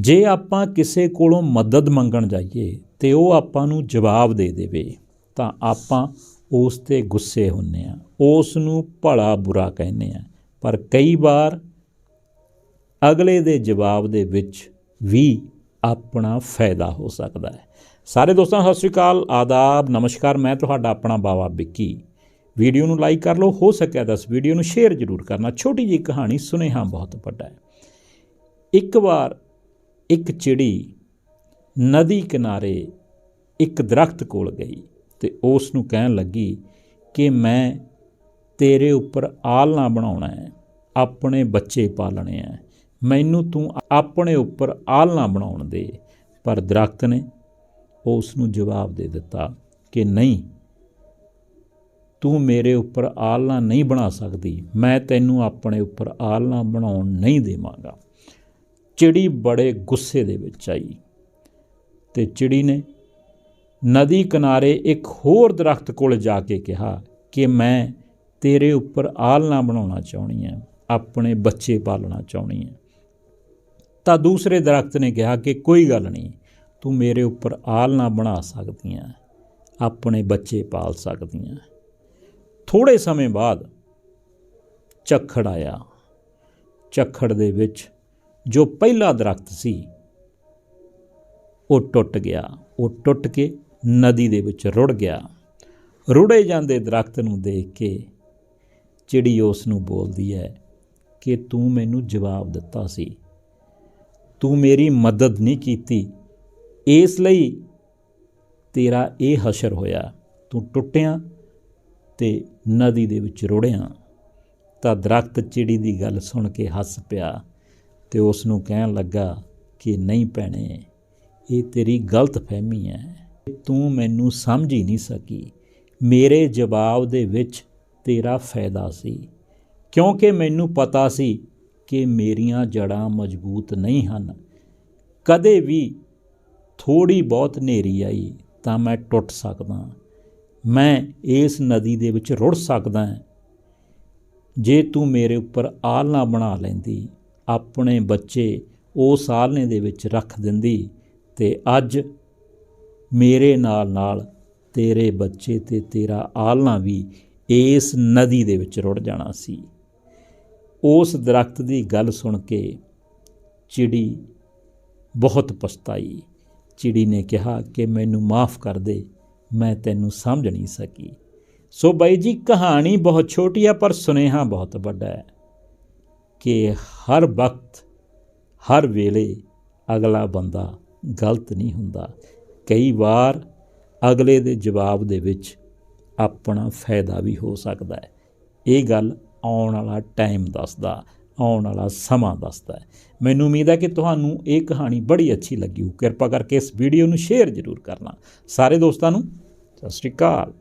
ਜੇ ਆਪਾਂ ਕਿਸੇ ਕੋਲੋਂ ਮਦਦ ਮੰਗਣ ਜਾਈਏ ਤੇ ਉਹ ਆਪਾਂ ਨੂੰ ਜਵਾਬ ਦੇ ਦੇਵੇ, ਤਾਂ ਆਪਾਂ ਉਸ ਤੇ ਗੁੱਸੇ ਹੁੰਨੇ ਆ। ਉਸ ਨੂੰ ਭਲਾ ਬੁਰਾ ਕਹਿੰਦੇ ਆ। ਪਰ ਕਈ ਵਾਰ ਅਗਲੇ ਦੇ ਜਵਾਬ ਦੇ ਵਿੱਚ ਵੀ ਆਪਣਾ ਫਾਇਦਾ ਹੋ ਸਕਦਾ ਹੈ। ਸਾਰੇ ਦੋਸਤਾਂ, ਸਤਿ ਸ਼੍ਰੀ ਅਕਾਲ, ਆਦਾਬ, ਨਮਸਕਾਰ। ਮੈਂ ਤੁਹਾਡਾ ਆਪਣਾ ਬਾਵਾ ਵਿੱਕੀ। ਵੀਡੀਓ ਨੂੰ ਲਾਈਕ ਕਰ ਲਓ। ਹੋ ਸਕਿਆ ਤਾਂ ਇਸ ਵੀਡੀਓ ਨੂੰ ਸ਼ੇਅਰ ਜ਼ਰੂਰ ਕਰਨਾ। ਛੋਟੀ ਜਿਹੀ ਕਹਾਣੀ ਸੁਨੇਹਾ ਬਹੁਤ ਵੱਡਾ ਹੈ। ਇੱਕ ਵਾਰ ਇੱਕ ਚਿੜੀ ਨਦੀ ਕਿਨਾਰੇ ਇੱਕ ਦਰਖਤ ਕੋਲ ਗਈ ਤੇ ਉਸ ਨੂੰ ਕਹਿਣ ਲੱਗੀ ਕਿ ਮੈਂ ਤੇਰੇ ਉੱਪਰ ਆਲਣਾ ਬਣਾਉਣਾ ਹੈ, ਆਪਣੇ ਬੱਚੇ ਪਾਲਣੇ ਹੈ। ਮੈਨੂੰ ਤੂੰ ਆਪਣੇ ਉੱਪਰ ਆਲਣਾ ਬਣਾਉਣ ਦੇ। ਪਰ ਦਰਖਤ ਨੇ ਉਸ ਨੂੰ ਜਵਾਬ ਦੇ ਦਿੱਤਾ ਕਿ ਨਹੀਂ, ਤੂੰ ਮੇਰੇ ਉੱਪਰ ਆਲਣਾ ਨਹੀਂ ਬਣਾ ਸਕਦੀ। ਮੈਂ ਤੈਨੂੰ ਆਪਣੇ ਉੱਪਰ ਆਲਣਾ ਬਣਾਉਣ ਨਹੀਂ ਦੇਵਾਂਗਾ। ਚਿੜੀ ਬੜੇ ਗੁੱਸੇ ਦੇ ਵਿੱਚ ਆਈ ਤੇ ਚਿੜੀ ਨੇ ਨਦੀ ਕਿਨਾਰੇ ਇੱਕ ਹੋਰ ਦਰਖਤ ਕੋਲ ਜਾ ਕੇ ਕਿਹਾ ਕਿ ਮੈਂ ਤੇਰੇ ਉੱਪਰ ਆਲਣਾ ਬਣਾਉਣਾ ਚਾਹੁੰਦੀ ਹਾਂ, ਆਪਣੇ ਬੱਚੇ ਪਾਲਣਾ ਚਾਹੁੰਦੀ ਹਾਂ। ਤਾਂ ਦੂਸਰੇ ਦਰਖਤ ਨੇ ਕਿਹਾ ਕਿ ਕੋਈ ਗੱਲ ਨਹੀਂ, ਤੂੰ ਮੇਰੇ ਉੱਪਰ ਆਲਣਾ ਬਣਾ ਸਕਦੀ ਹੈ, ਆਪਣੇ ਬੱਚੇ ਪਾਲ ਸਕਦੀ ਹੈ। ਥੋੜੇ ਸਮੇਂ ਬਾਅਦ ਚੱਖੜ ਆਇਆ। ਚੱਖੜ ਦੇ ਵਿੱਚ ਜੋ ਪਹਿਲਾ ਦਰਖਤ ਸੀ, ਉਹ ਟੁੱਟ ਗਿਆ। ਉਹ ਟੁੱਟ ਕੇ ਨਦੀ ਦੇ ਵਿੱਚ ਰੁੜ ਗਿਆ। ਰੁੜੇ ਜਾਂਦੇ ਦਰਖਤ ਨੂੰ ਦੇਖ ਕੇ ਚਿੜੀ ਉਸ ਨੂੰ ਬੋਲਦੀ ਹੈ ਕਿ ਤੂੰ ਮੈਨੂੰ ਜਵਾਬ ਦਿੱਤਾ ਸੀ। ਤੂੰ ਮੇਰੀ ਮਦਦ ਨਹੀਂ ਕੀਤੀ। ਇਸ ਲਈ ਤੇਰਾ ਇਹ ਹਸ਼ਰ ਹੋਇਆ। ਤੂੰ ਟੁੱਟਿਆ ਤੇ ਨਦੀ ਦੇ ਵਿੱਚ ਰੁੜਿਆ। ਤਾਂ ਦਰਖਤ ਚਿੜੀ ਦੀ ਗੱਲ ਸੁਣ ਕੇ ਹੱਸ ਪਿਆ। ਤੇ ਉਸ ਨੂੰ ਕਹਿਣ ਲੱਗਾ ਕਿ ਨਹੀਂ ਭੈਣੇ, ਇਹ ਤੇਰੀ ਗਲਤ ਫਹਿਮੀ ਹੈ। ਤੂੰ ਮੈਨੂੰ ਸਮਝ ਹੀ ਨਹੀਂ ਸਕੀ। ਮੇਰੇ ਜਵਾਬ ਦੇ ਵਿੱਚ ਤੇਰਾ ਫਾਇਦਾ ਸੀ। ਕਿਉਂਕਿ ਮੈਨੂੰ ਪਤਾ ਸੀ ਕਿ ਮੇਰੀਆਂ ਜੜਾਂ ਮਜ਼ਬੂਤ ਨਹੀਂ ਹਨ। ਕਦੇ ਵੀ ਥੋੜੀ ਬਹੁਤ ਹਨੇਰੀ ਆਈ ਤਾਂ ਮੈਂ ਟੁੱਟ ਸਕਦਾ। ਮੈਂ ਇਸ ਨਦੀ ਦੇ ਵਿੱਚ ਰੁੜ ਸਕਦਾ। ਜੇ ਤੂੰ ਮੇਰੇ ਉੱਪਰ ਆਲਣਾ ਬਣਾ ਲੈਂਦੀ ਆਪਣੇ ਬੱਚੇ ਉਸ ਆਲਣੇ ਦੇ ਵਿੱਚ ਰੱਖ ਦਿੰਦੀ ਤੇ ਅੱਜ ਮੇਰੇ ਨਾਲ ਨਾਲ ਤੇਰੇ ਬੱਚੇ ਤੇ ਤੇਰਾ ਆਲਣਾ ਵੀ ਇਸ ਨਦੀ ਦੇ ਵਿੱਚ ਰੁੜ ਜਾਣਾ ਸੀ। ਉਸ ਦਰਖਤ ਦੀ ਗੱਲ ਸੁਣ ਕੇ ਚਿੜੀ ਬਹੁਤ ਪਛਤਾਈ। ਚਿੜੀ ਨੇ ਕਿਹਾ ਕਿ ਮੈਨੂੰ ਮਾਫ ਕਰ ਦੇ, ਮੈਂ ਤੈਨੂੰ ਸਮਝ ਨਹੀਂ ਸਕੀ। ਸੋ ਬਾਈ ਜੀ, ਕਹਾਣੀ ਬਹੁਤ ਛੋਟੀ ਹੈ ਪਰ ਸੁਨੇਹਾ ਬਹੁਤ ਵੱਡਾ ਹੈ। ਕਿ ਹਰ ਵਕਤ, ਹਰ ਵੇਲੇ ਅਗਲਾ ਬੰਦਾ ਗਲਤ ਨਹੀਂ ਹੁੰਦਾ। ਕਈ ਵਾਰ ਅਗਲੇ ਦੇ ਜਵਾਬ ਦੇ ਵਿੱਚ ਆਪਣਾ ਫਾਇਦਾ ਵੀ ਹੋ ਸਕਦਾ ਹੈ। ਇਹ ਗੱਲ ਆਉਣ ਵਾਲਾ ਟਾਈਮ ਦੱਸਦਾ, ਆਉਣ ਵਾਲਾ ਸਮਾਂ ਦੱਸਦਾ ਹੈ। ਮੈਨੂੰ ਉਮੀਦ ਹੈ ਕਿ ਤੁਹਾਨੂੰ ਇਹ ਕਹਾਣੀ ਬੜੀ ਅੱਛੀ ਲੱਗੀ ਹੋ ਕਿਰਪਾ ਕਰਕੇ ਇਸ ਵੀਡੀਓ ਨੂੰ ਸ਼ੇਅਰ ਜ਼ਰੂਰ ਕਰਨਾ। ਸਾਰੇ ਦੋਸਤਾਂ ਨੂੰ ਸਤਿ ਸ਼੍ਰੀ ਅਕਾਲ।